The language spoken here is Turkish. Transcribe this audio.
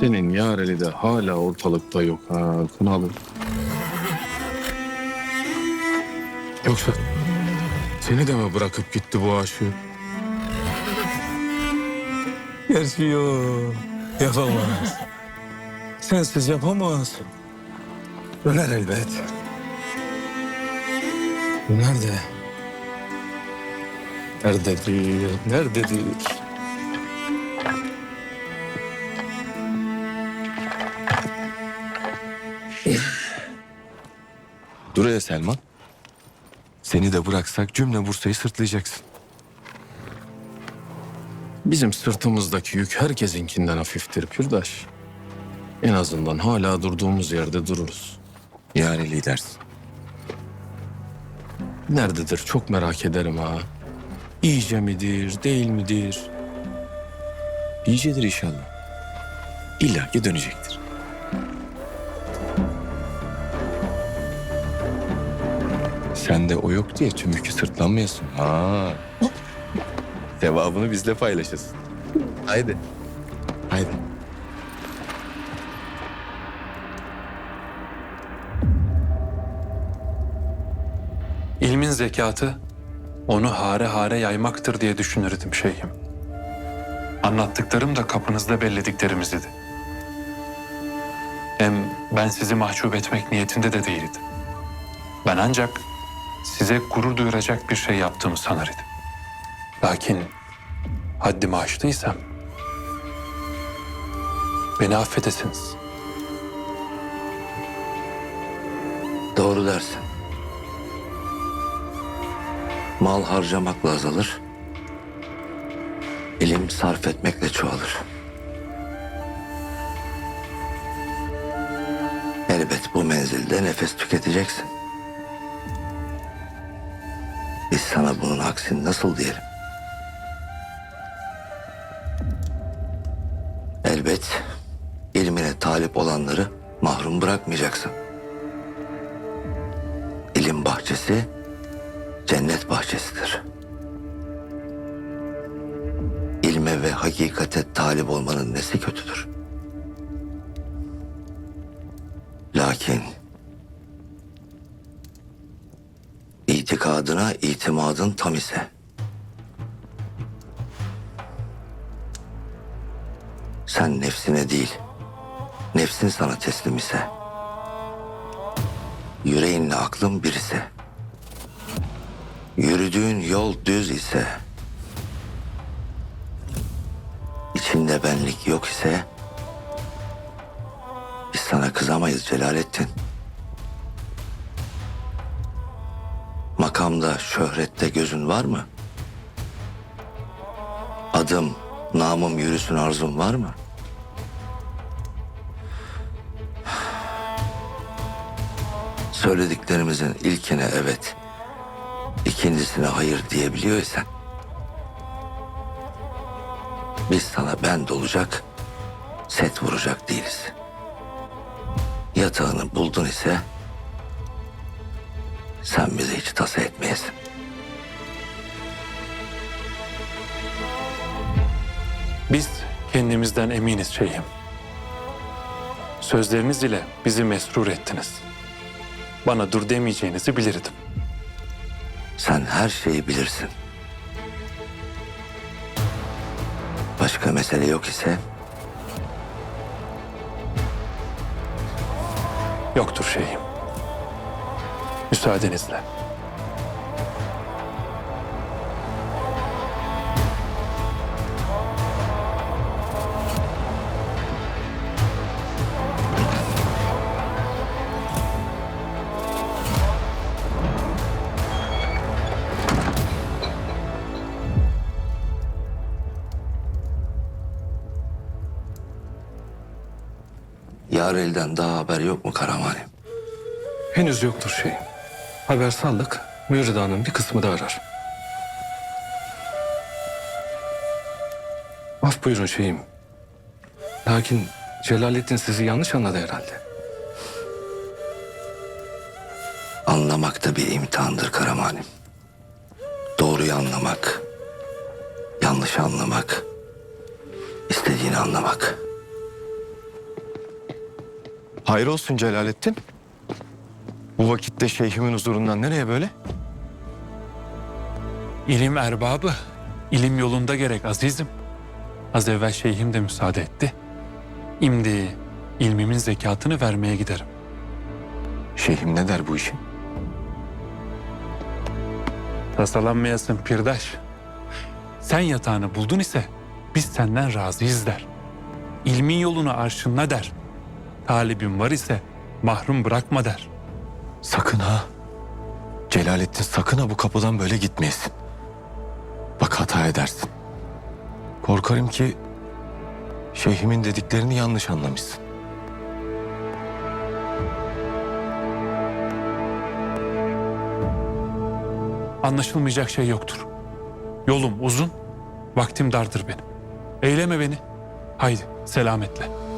Senin Yareli de hala ortalıkta yok ha Kınalı. Yoksa seni de mi bırakıp gitti bu aşığı? Gerçi yok. Yapamaz. Sensiz yapamaz. Öler elbet. Nerede? Nerededir? Nerededir? Selman. Seni de bıraksak cümle Bursa'yı sırtlayacaksın. Bizim sırtımızdaki yük herkesinkinden hafiftir Pürdaş. En azından hala durduğumuz yerde dururuz. Yani lidersin. Nerededir çok merak ederim ha. İyice midir, değil midir? İyicedir inşallah. İlla ki dönecektir. Sen de o yok diye tüm yükü sırtlanmayasın. Ha. Sevabını bizle paylaşasın. Haydi. Haydi. İlmin zekatı onu hare hare yaymaktır diye düşünürdüm şeyhim. Anlattıklarım da kapınızda bellediklerimiz idi. Hem ben sizi mahcup etmek niyetinde de değildim. Ben ancak size gurur duyuracak bir şey yaptığımı sanar idim. Lakin haddimi aştıysam beni affedesiniz. Doğru dersin. Mal harcamakla azalır. ilim sarf etmekle çoğalır. Elbet bu menzilde nefes tüketeceksin. Biz sana bunun aksini nasıl diyelim? Elbet ilmine talip olanları mahrum bırakmayacaksın. İlim bahçesi cennet bahçesidir. İlme ve hakikate talip olmanın nesi kötüdür? Lakin itikadına itimadın tam ise. Sen nefsine değil nefsin sana teslim ise. Yüreğinle aklın bir ise, yürüdüğün yol düz ise, içinde benlik yok ise, biz sana kızamayız Celalettin. Makamda, şöhrette gözün var mı? Adım, namım yürüsün arzun var mı? Söylediklerimizin ilkine evet, ikincisine hayır diyebiliyorsan, biz sana ben olacak, set vuracak değiliz. Yatağını buldun ise, sen bize hiç tasa etmeyesin. Biz kendimizden eminiz şeyhim. Sözleriniz ile bizi mesrur ettiniz. Bana dur demeyeceğinizi bilirdim. Sen her şeyi bilirsin. Başka mesele yok ise Yoktur şeyhim. Müsaadenizle. yar elden daha haber yok mu Karamani? Henüz yoktur şeyim. Haber saldık. Müridanın bir kısmı da arar. Af buyurun şeyim. Lakin Celalettin sizi yanlış anladı herhalde. Anlamak da bir imtihandır Karamanim. Doğruyu anlamak, yanlışı anlamak, istediğini anlamak. Hayır olsun Celalettin. Bu vakitte şeyhimin huzurundan nereye böyle? İlim erbabı, ilim yolunda gerek azizim. Az evvel şeyhim de müsaade etti. İmdi ilmimin zekatını vermeye giderim. Şeyhim ne der bu işin? Tasalanmayasın pirdaş. Sen yatağını buldun ise biz senden razıyız der. İlmin yolunu arşınla der. Talibin var ise mahrum bırakma der. Sakın ha. Celalettin sakın ha bu kapıdan böyle gitmeyesin. Bak hata edersin. Korkarım ki şeyhimin dediklerini yanlış anlamışsın. Anlaşılmayacak şey yoktur. Yolum uzun, vaktim dardır benim. Eyleme beni. Haydi selametle.